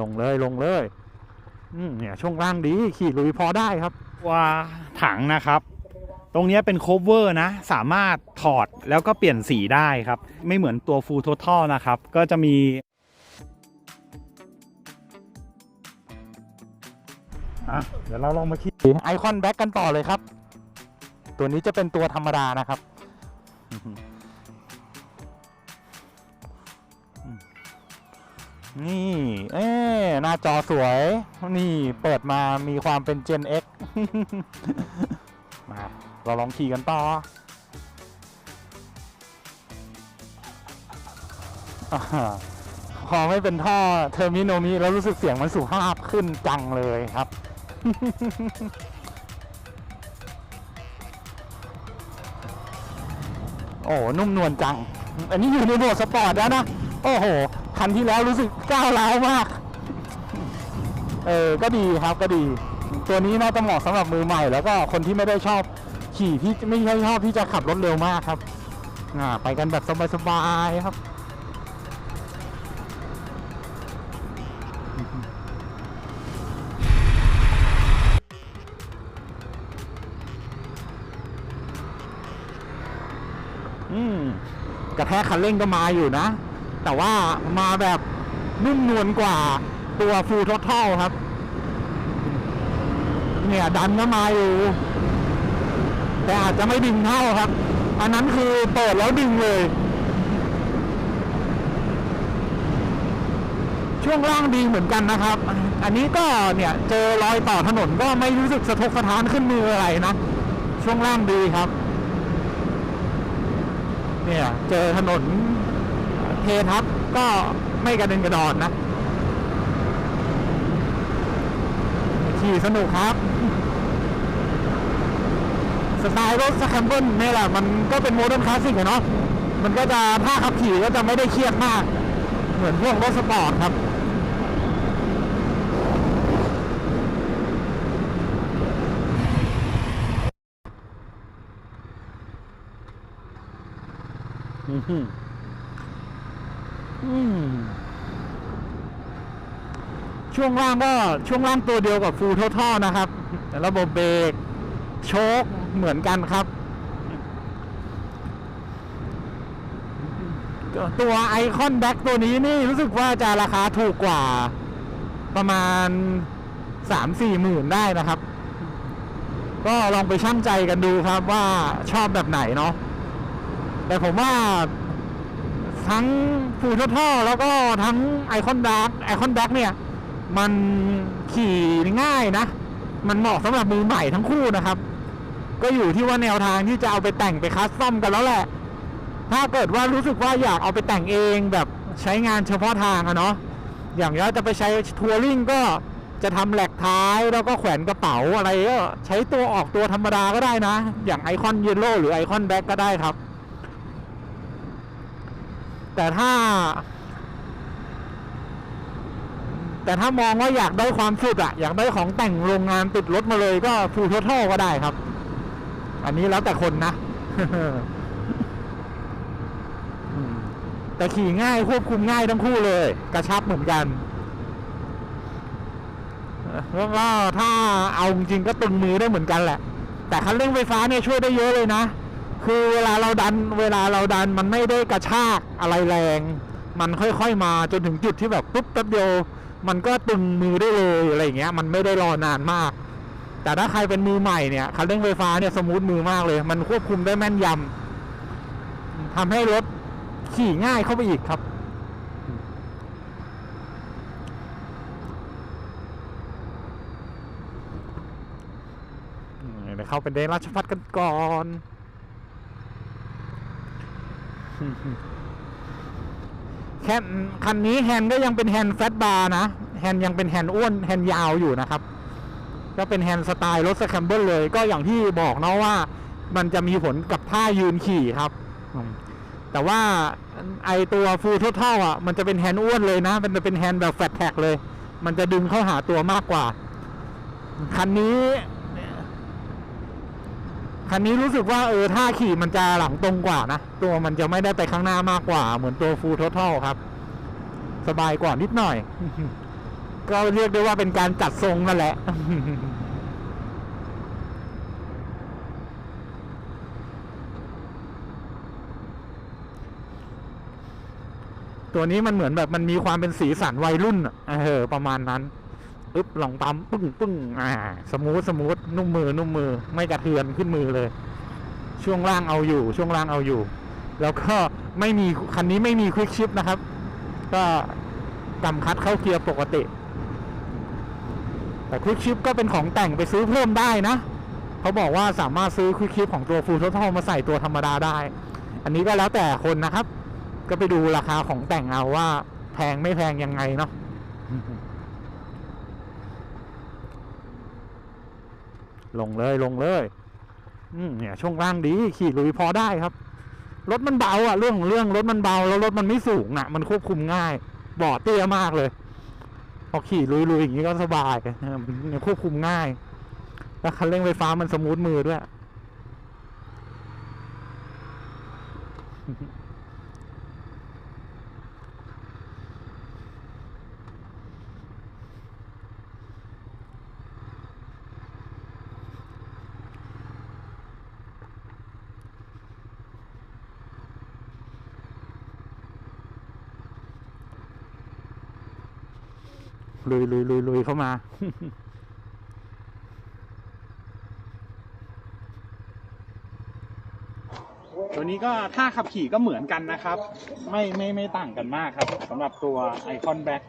ลงเลยลงเลย อืมเนี่ยช่วงล่างดีขี่ลุยพอได้ครับว่าถังนะครับ ตรงเนี้ยเป็นโคเวอร์นะ สามารถถอดแล้วก็เปลี่ยนสีได้ครับ ไม่เหมือนตัว Full Total นะครับ ก็จะมีอะเดี๋ยวเราลองมาขี่ไอคอนแบ็กกันต่อเลยครับ ตัวนี้จะเป็นตัวธรรมดานะครับ นี่ เอ๊หน้าจอสวย นี่เปิดมามีความเป็น Gen X มาเราลองขี่กันต่อพอไม่เป็นท่อเทอร์มิโนมิแล้วรู้สึกเสียงมันสุภาพขึ้นจังเลยครับ โอ้ นุ่มนวลจัง อันนี้อยู่ในโหมดสปอร์ตแล้วนะ โอ้โห คันที่แล้วรู้สึกก้าวร้าวมาก เออ ก็ดีครับก็ดี ตัวนี้น่าจะเหมาะสำหรับมือใหม่ แล้วก็คนที่ไม่ได้ชอบขี่ที่ไม่ค่อยชอบที่จะขับรถเร็วมากครับอ่าไปกันแบบสบายๆครับอืมกระแทกคันเร่งก็มาอยู่นะ แต่ว่ามาแบบนุ่มนวลกว่าตัวฟูลท o ทัลครับ เนี่ย ดันก็มาอยู่ แต่อาจจะไม่ดึงเท่าครับ อันนั้นคือเปิดแล้วดึงเลย ช่วงล่างดีเหมือนกันนะครับ อันนี้ก็เนี่ย เจอรอยต่อถนนก็ไม่รู้สึกสะทกสะท้านขึ้นมืออะไรนะ ช่วงล่างดีครับ เนี่ย เจอถนน เททับ ก็ไม่กระเด็นกระดอนนะ ขี่สนุกครับ สไตล์รถสแคมเบิลนี่แหละ มันก็เป็นโมเดิร์นคลาสสิกอเนาะมันก็จะถ้าขับขี่ก็จะไม่ได้เครียดมาก เหมือนพวกรถสปอร์ตครับอืมอืม ช่วงล่างก็ช่วงล่างตัวเดียวกับฟูลท t a l นะครับระบบเบรกโชคเหมือนกันครับ ตัวไอคอนแบ็กตัวนี้นี่รู้สึกว่าจะราคาถูกกว่าประมาณสามสี่หมื่นได้นะครับ ก็ลองไปช่างใจกันดูครับว่าชอบแบบไหนเนาะแต่ผมว่าทั้งฟูท t a l แล้วก็ทั้งไอคอนดักไอคอนดักเนี่ย มันขี่ง่ายนะ มันเหมาะสำหรับมือใหม่ทั้งคู่นะครับ ก็อยู่ที่ว่าแนวทางที่จะเอาไปแต่งไปคัสตอมกันแล้วแหละ ถ้าเกิดว่ารู้สึกว่าอยากเอาไปแต่งเองแบบใช้งานเฉพาะทางอะเนาะอย่างนี้จะไปใช้ทัวริงก็จะทำแหลกท้ายแล้วก็แขวนกระเป๋าอะไรก็ใช้ตัวออกตัวธรรมดาก็ได้นะ อย่างไอคอนเยลโล่หรือไอคอนแบ็กก็ได้ครับ แต่ถ้า แต่ถ้ามองว่าอยากได้ความสุดอะอยากได้ของแต่งโรงงานติดรถมาเลยก็ฟูลเท t a l ก็ได้ครับ อันนี้แล้วแต่คนนะแต่ขี่ง่ายควบคุมง่ายทั้งคู่เลย กระชับเหมือนกันแล้วก็ถ้าเอาจริงก็ตึงมือได้เหมือนกันแหละ แต่คันเร่งไฟฟ้าเนี่ยช่วยได้เยอะเลยนะ คือเวลาเราดัน เวลาเราดันมันไม่ได้กระชากอะไรแรง มันค่อยๆมาจนถึงจุดที่แบบปุ๊บแป๊บเดียว มันก็ตึงมือได้เลยอะไรอย่างเงี้ย มันไม่ได้รอนานมาก แต่ถ้าใครเป็นมือใหม่เนี่ยคันเร่งไฟฟ้าเนี่ยสมูทมือมากเลย มันควบคุมได้แม่นยำทำให้รถขี่ง่ายเข้าไปอีกครับเดี๋ยวเข้าไปในราชพัฒกันก่อน แค่คันนี้แฮนด์ก็ยังเป็นแฮนด์แฟตบาร์นะ แฮนด์ยังเป็นแฮนด์อ้วนแฮนด์ยาวอยู่นะครับ ก็เป็นแฮนด์สไตล์รถสแคมเบิลเลย ก็อย่างที่บอกเนาะว่า มันจะมีผลกับท่ายืนขี่ครับ แต่ว่าไอตัวฟูลท t a l อะ มันจะเป็นแฮนด์อ้วนเลยนะ มันจะเป็นแฮนด์แบบแฟตแท็กเลย มันจะดึงเข้าหาตัวมากกว่า คันนี้ คันนี้รู้สึกว่าเออท่าขี่มันจะหลังตรงกว่านะ ตัวมันจะไม่ได้ไปข้างหน้ามากกว่า เหมือนตัวฟูลท t a l ครับ สบายกว่านิดหน่อย ก็เรียกได้ว่าเป็นการจัดทรงนั่นแหละตัวนี้มันเหมือนแบบมันมีความเป็นสีสันวัยรุ่นอะเออประมาณนั้น อึ๊บลองปั๊มปึ้งปึ้งอ่า สมูทสมูทนุ่มมือนุ่มมือ ไม่กระเทือนขึ้นมือเลย ช่วงล่างเอาอยู่ ช่วงล่างเอาอยู่ แล้วก็ไม่มีคันนี้ไม่มีควิกชิปนะครับ ก็กำคัดเข้าเกียร์ปกติ แต่ควิกชิปก็เป็นของแต่งไปซื้อเพิ่มได้นะเขาบอกว่าสามารถซื้อควิกชิปของตัวฟูลท t a l มาใส่ตัวธรรมดาได้ อันนี้ก็แล้วแต่คนนะครับ ก็ไปดูราคาของแต่งเอาว่า แพงไม่แพงยังไงเนาะ ลงเลยลงเลยอืมเนี่ยช่วงล่างดีขี่ลุยพอได้ครับ รถมันเบาอะเรื่องของเรื่องรถมันเบาแล้วรถมันไม่สูงอะมันควบคุมง่ายเบาะเตี้ยมากเลยพอขี่ลุยๆอย่างนี้ก็สบายเออมันควบคุมง่าย แล้วคันเร่งไฟฟ้ามันสมูทมือด้วย ลุยลุยลุยลุยเข้ามาตัวนี้ก็ถ้าขับขี่ก็เหมือนกันนะครับ ไม่ไม่ไม่ต่างกันมากครับสำหรับตัวไอคอนแบ็ก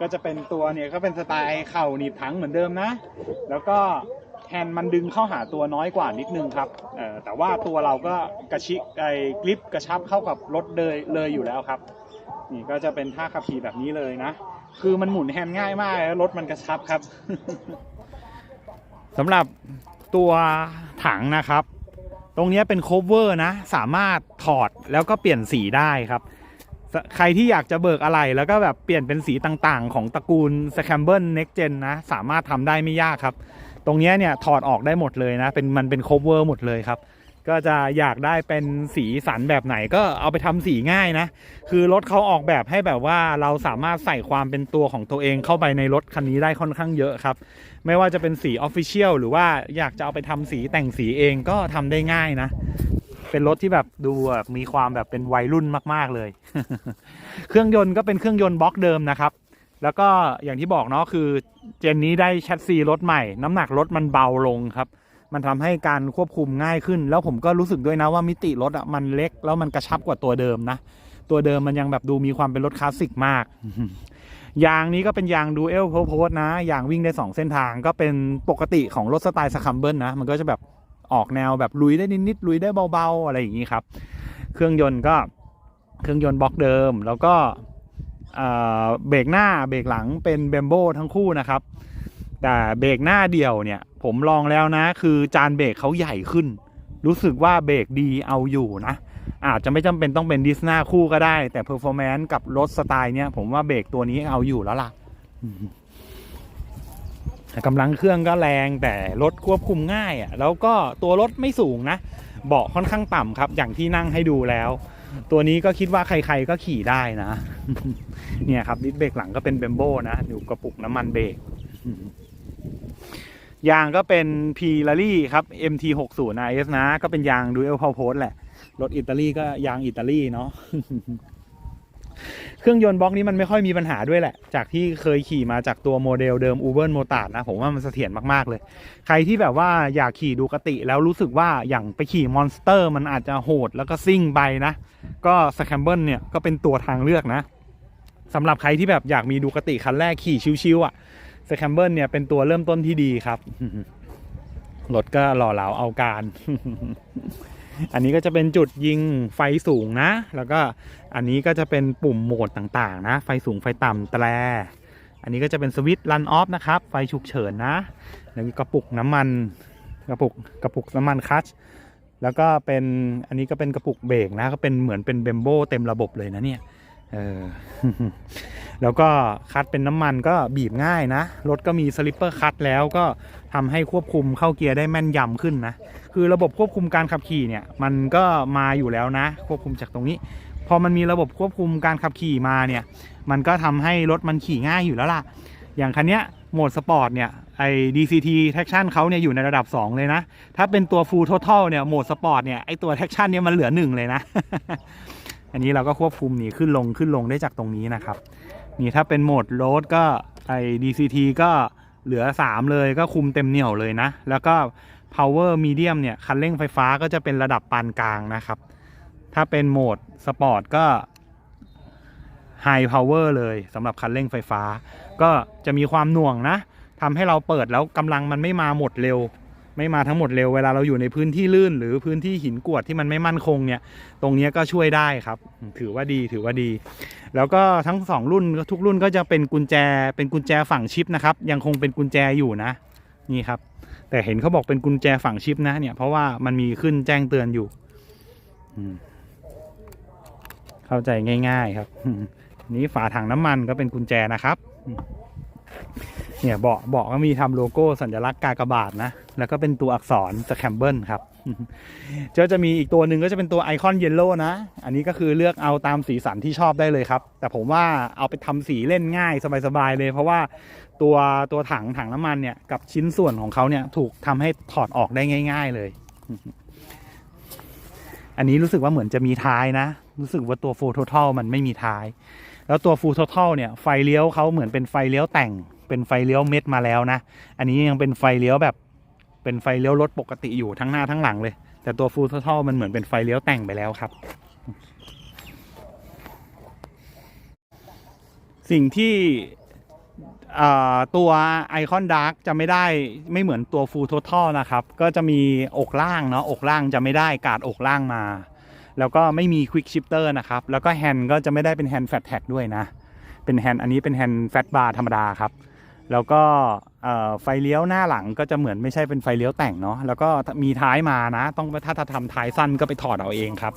ก็จะเป็นตัวเนี่ยก็เป็นสไตล์เข่าหนีบถังเหมือนเดิมนะ แล้วก็แฮนด์มันดึงเข้าหาตัวน้อยกว่านิดนึงครับแต่ว่าตัวเราก็กระชิไอกริปกระชับเข้ากับรถเลยเลยอยู่แล้วครับ นี่ก็จะเป็นท่าขับขี่แบบนี้เลยนะ คือมันหมุนแฮนด์ง่ายมากแล้วรถมันกระชับครับสำหรับตัวถังนะครับ ตรงนี้เป็นโคเวอร์นะ สามารถถอดแล้วก็เปลี่ยนสีได้ครับใครที่อยากจะเบิกอะไรแล้วก็แบบเปลี่ยนเป็นสีต่างๆ ของตระกูล s c a m b l e Next Gen นะ สามารถทำได้ไม่ยากครับ ตรงนี้เนี่ยถอดออกได้หมดเลยนะ เป็นมันเป็นโคเวอร์หมดเลยครับ ก็จะอยากได้เป็นสีสันแบบไหนก็เอาไปทำสีง่ายนะ คือรถเขาออกแบบให้แบบว่าเราสามารถใส่ความเป็นตัวของตัวเองเข้าไปในรถคันนี้ได้ค่อนข้างเยอะครับ ไม่ว่าจะเป็นสีออฟฟิเชียลหรือว่าอยากจะเอาไปทำสีแต่งสีเองก็ทำได้ง่ายนะ เป็นรถที่แบบดูแบบมีความแบบเป็นวัยรุ่นมาก ๆเลย เครื่องยนต์ก็เป็นเครื่องยนต์บล็อกเดิมนะครับแล้วก็อย่างที่บอกเนาะคือเจนนี้ได้แชสซีรถใหม่ น้ำหนักรถมันเบาลงครับ มันทำให้การควบคุมง่ายขึ้น แล้วผมก็รู้สึกด้วยนะว่ามิติรถอะมันเล็ก แล้วมันกระชับกว่าตัวเดิมนะ ตัวเดิมมันยังแบบดูมีความเป็นรถคลาสสิกมากยางนี้ก็เป็นยางดูเอลโพโพสนะยางวิ่งได้ 2 เส้นทางก็เป็นปกติของรถสไตล์สคัมเบิลนะ มันก็จะแบบออกแนวแบบลุยได้นิดๆลุยได้เบาๆ อะไรอย่างนี้ครับ เครื่องยนต์ก็เครื่องยนต์บล็อกเดิม แล้วก็เอ่อเบรกหน้าเบรกหลังเป็นเบมโบทั้งคู่นะครับ แต่เบรกหน้าเดี่ยวเนี่ย ผมลองแล้วนะ คือจานเบรกเขาใหญ่ขึ้น รู้สึกว่าเบรกดีเอาอยู่นะ อาจจะไม่จำเป็นต้องเป็นดิสนาคู่ก็ได้ แต่เพอร์ฟอร์แมนซ์กับรถสไตล์เนี้ยผมว่าเบรกตัวนี้เอาอยู่แล้วล่ะกำลังเครื่องก็แรงแต่รถควบคุมง่ายอะแล้วก็ตัวรถไม่สูงนะ เบาะค่อนข้างต่ำครับ อย่างที่นั่งให้ดูแล้ว ตัวนี้ก็คิดว่าใคร ๆก็ขี่ได้นะ เนี่ยครับดิสเบรกหลังก็เป็นเบมโบนะอยู่กระปุกน้ำมันเบรก ยางก็เป็น P r a l l y ครับ MT60 RS นะ ก็เป็นยาง Dual p o w Post แหละ รถอิตาลีก็ยางอิตาลีเนาะเครื่องยนต์บล็อกนี้มันไม่ค่อยมีปัญหาด้วยแหละ จากที่เคยขี่มาจากตัวโมเดลเดิม u b e r m o t a r นะ ผมว่ามันเสถียรมาก ๆ เลย ใครที่แบบว่าอยากขี่ดูกติ แล้วรู้สึกว่าอย่างไปขี่มอนสเตอร์ มันอาจจะโหดแล้วก็ซิ่งไปนะ ก็สแคมเบิลเนี่ยก็เป็นตัวทางเลือกนะสำหรับใครที่แบบอยากมีดูกติคันแรกขี่ชิวๆอะ สแคมเบิลเนี่ยเป็นตัวเริ่มต้นที่ดีครับ รถก็หล่อเหลาเอาการ อันนี้ก็จะเป็นจุดยิงไฟสูงนะ แล้วก็อันนี้ก็จะเป็นปุ่มโหมดต่างๆ นะ ไฟสูงไฟต่ำแตร อันนี้ก็จะเป็นสวิตช์รันออฟนะครับ ไฟฉุกเฉินนะ แล้วมีกระปุกน้ำมัน กระปุกกระปุกน้ำมันคัชแล้วก็เป็นอันนี้ก็เป็นกระปุกเบรกนะ ก็เป็นเหมือนเป็นเบมโบเต็มระบบเลยนะเนี่ย เออ แล้วก็คัดเป็นน้ำมันก็บีบง่ายนะ รถก็มีสลิปเปอร์คัตแล้วก็ทำให้ควบคุมเข้าเกียร์ได้แม่นยำขึ้นนะ คือระบบควบคุมการขับขี่เนี่ยมันก็มาอยู่แล้วนะ ควบคุมจากตรงนี้ พอมันมีระบบควบคุมการขับขี่มาเนี่ยมันก็ทำให้รถมันขี่ง่ายอยู่แล้วล่ะ อย่างคันเนี้ยโหมดสปอร์ตเนี่ยไอ้ DCT traction เขาเนี่ยอยู่ในระดับ 2 เลยนะ ถ้าเป็นตัว full total เนี่ยโหมดสปอร์ตเนี่ยไอตัว traction เนี่ยมันเหลือ 1 เลยนะ อันนี้เราก็ควบคุมนี่ขึ้นลงขึ้นลงได้จากตรงนี้นะครับ นี่ถ้าเป็นโหมดโ a ดก็ไอ้ DCT ก็เหลือ 3 เลยก็คุมเต็มเหนี่ยวเลยนะ แล้วก็ power medium เนี่ย คันเร่งไฟฟ้าก็จะเป็นระดับปานกลางนะครับ ถ้าเป็นโหมดสปอร์ตก็ High Power เลยสำหรับคันเร่งไฟฟ้า ก็จะมีความหน่วงนะทำให้เราเปิดแล้วกำลังมันไม่มาหมดเร็ว ไม่มาทั้งหมดเร็วเวลาเราอยู่ในพื้นที่ลื่น หรือพื้นที่หินกรวดที่มันไม่มั่นคงเนี่ย ตรงนี้ก็ช่วยได้ครับ ถือว่าดีถือว่าดี แล้วก็ทั้งสองรุ่นทุกรุ่นก็จะเป็นกุญแจเป็นกุญแจฝั่งชิปนะครับ ยังคงเป็นกุญแจอยู่นะ นี่ครับ แต่เห็นเขาบอกเป็นกุญแจฝั่งชิปนะเนี่ยเพราะว่ามันมีขึ้นแจ้งเตือนอยู่เข้าใจง่าย ๆ ครับนี้ฝาถังน้ำมันก็เป็นกุญแจนะครับ เนี่ยเบาะเบาะก็มีทำโลโก้สัญลักษณ์กากบาทนะ แล้วก็เป็นตัวอักษรสแคมเบิลครับก็จะมีอีกตัวหนึ่งก็จะเป็นตัวไอคอนเยลโล่นะ อันนี้ก็คือเลือกเอาตามสีสันที่ชอบได้เลยครับ แต่ผมว่าเอาไปทำสีเล่นง่ายสบายๆเลย เพราะว่าตัวตัวถังถังน้ำมันเนี่ยกับชิ้นส่วนของเขาเนี่ยถูกทำให้ถอดออกได้ง่าย ๆเลย อันนี้รู้สึกว่าเหมือนจะมีท้ายนะ รู้สึกว่าตัว Full Total มันไม่มีท้าย แล้วตัว Full Total เนี่ยไฟเลี้ยวเขาเหมือนเป็นไฟเลี้ยวแต่ง เป็นไฟเลี้ยวเม็ดมาแล้วนะ อันนี้ยังเป็นไฟเลี้ยวแบบเป็นไฟเลี้ยวรถปกติอยู่ทั้งหน้าทั้งหลังเลย แต่ตัว Full Total มันเหมือนเป็นไฟเลี้ยวแต่งไปแล้วครับ สิ่งที่ตัว Icon Dark จะไม่ได้ไม่เหมือนตัว Full Total นะครับ ก็จะมีอกล่างเนาะอกล่างจะไม่ได้กาดอกล่างมา แล้วก็ไม่มี Quick Shifter นะครับ แล้วก็แฮนด์ก็จะไม่ได้เป็นแฮนด์ Fat Tag ด้วยนะ เป็นแฮนด์อันนี้เป็นแฮนด์ Fat Bar ธรรมดาครับ แล้วก็ไฟเลี้ยวหน้าหลังก็จะเหมือนไม่ใช่เป็นไฟเลี้ยวแต่งเนาะแล้วก็มีท้ายมานะ ต้องถ้าทำท้ายสั้นก็ไปถอดเอาเองครับ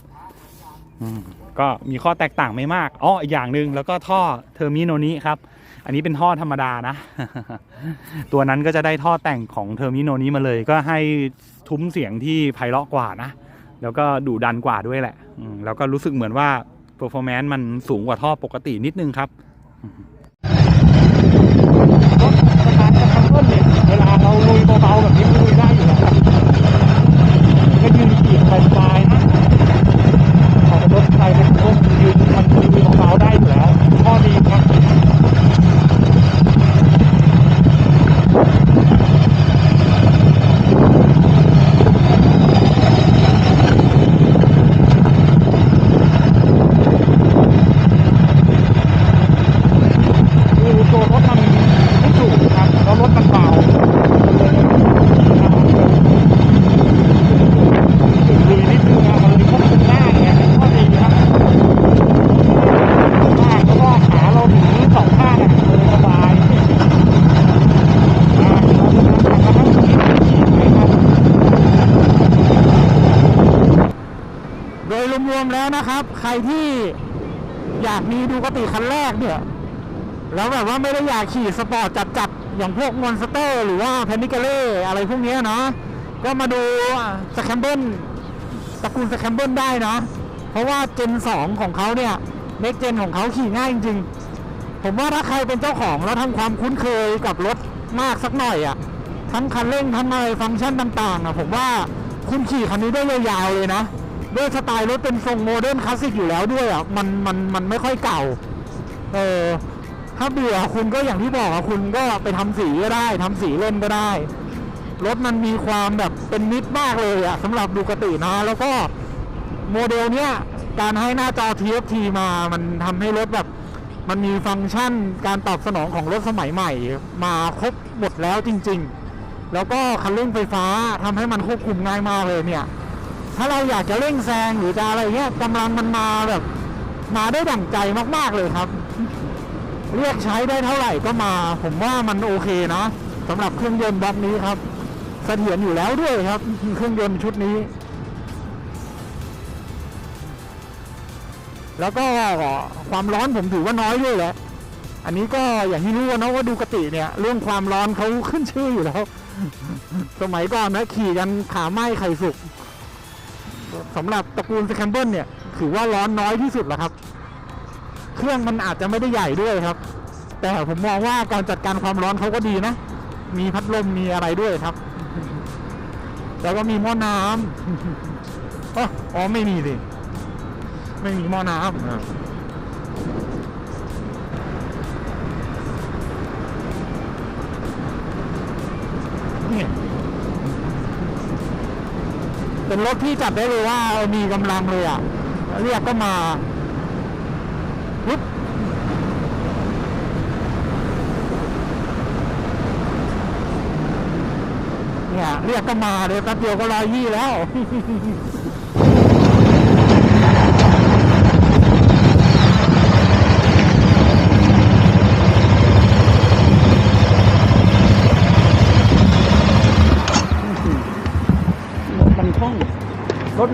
ก็มีข้อแตกต่างไม่มากอ๋ออีกอย่างหนึ่งแล้วก็ท่อเทอร์มิโนนี้ครับ อันนี้เป็นท่อธรรมดานะ ตัวนั้นก็จะได้ท่อแต่งของเทอร์มิโนนี้มาเลย ก็ให้ทุ้มเสียงที่ไพเราะกว่านะ แล้วก็ดุดันกว่าด้วยแหละแล้วก็รู้สึกเหมือนว่า performance มันสูงกว่าท่อปกตินิดนึงครับ รถสตาร์ทกับคันเบิ้ลเนี่ย เวลาเราลุยเบาๆแบบนี้ลุยได้อยู่แล้วครับก็ยืนขี่สบายๆนะขอเป็นรถไฟเป็นรถยืนมันลุยเบาๆได้อยู่แล้วข้อดีครับคือตัวรถมันไม่สูงครับแล้วรถมันเบาลุยนิดนึงอะมันเลยควบคุมได้ไงข้อดีครับมากแล้วก็ขาเราถึงสองข้างอะเลยสบายอ่าเราจะทำแบบนั้นครับ โดยรวมๆแล้วนะครับ ใครที่อยากมีดูกติคันแรกเนี่ยแล้วแบบว่าไม่ได้อยากขี่สปอร์ตจัดๆอย่างพวกมอนสเตอร์ หรือว่าแพนิกเล่อะไรพวกนี้เนาะก็มาดูสแคมเบิลตระกูลสแคมเบิลได้เนาะเพราะว่าเจน 2 ของเขาเนี่ยเน็กเจนของเขาขี่ง่ายจริงๆ ผมว่าถ้าใครเป็นเจ้าของแล้วทำความคุ้นเคยกับรถมากสักหน่อยอะ่ะทั้งคันเร่งทั้งอะไรฟังก์ชันต่างๆอะผมว่าคุณขี่คันนี้ได้ยาวๆเลยนะ ด้วยสไตล์รถเป็นทรงโมเดิร์นคลาสสิกอยู่แล้วด้วยอะมันมันมันไม่ค่อยเก่า เออถ้าเบื่อคุณก็อย่างที่บอกอะคุณก็ไปทำสีก็ได้ทำสีเล่นก็ได้ รถมันมีความแบบเป็นมิตรมากเลยอะสำหรับดูกตินะ แล้วก็โมเดลเนี้ยการให้หน้าจอ TFT มามันทำให้รถแบบมันมีฟังก์ชันการตอบสนองของรถสมัยใหม่ มาครบหมดแล้วจริง ๆ แล้วก็คันเร่งไฟฟ้าทำให้มันควบคุมง่ายมากเลยเนี่ย ถ้าเราอยากจะเร่งแซงหรือจะอะไรเงี้ยกำลังมันมาแบบ มาได้ดั่งใจมากๆเลยครับ เรียกใช้ได้เท่าไหร่ก็มา ผมว่ามันโอเคนะสำหรับเครื่องยนต์แบบนี้ครับเสถียรอยู่แล้วด้วยครับ เครื่องยนต์ชุดนี้ แล้วก็ความร้อนผมถือว่าน้อยด้วยแหละอันนี้ก็อย่างที่รู้นะว่าดูกติเนี่ย เรื่องความร้อนเขาขึ้นชื่ออยู่แล้ว สมัยก่อนนะขี่กันขาไหม้ไข่สุก สำหรับตระกูลสแคมเบิลเนี่ย ถือว่าร้อนน้อยที่สุดแล้วครับ เครื่องมันอาจจะไม่ได้ใหญ่ด้วยครับ แต่ผมมองว่าการจัดการความร้อนเขาก็ดีนะ มีพัดลมมีอะไรด้วยครับ แล้วก็มีหม้อน้ำอ๋อไม่มีสิไม่มีหม้อน้ำอะนี่ เป็นรถที่จับได้เลยว่ามีกำลังเลยอะ เรียกก็มาปุ๊บเนี่ยเรียกก็มาเลยแป๊บเดียวก็ร้อยยี่แล้ว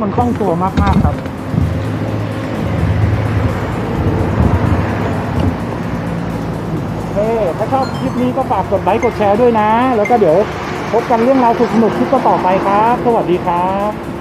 มันคล่องตัวมาก ๆ ครับเฮ้ถ้าชอบคลิปนี้ก็ฝากกดไลค์กดแชร์ด้วยนะ แล้วก็เดี๋ยวพบกันเรื่องราวสนุกคลิปต่อไปครับ สวัสดีครับ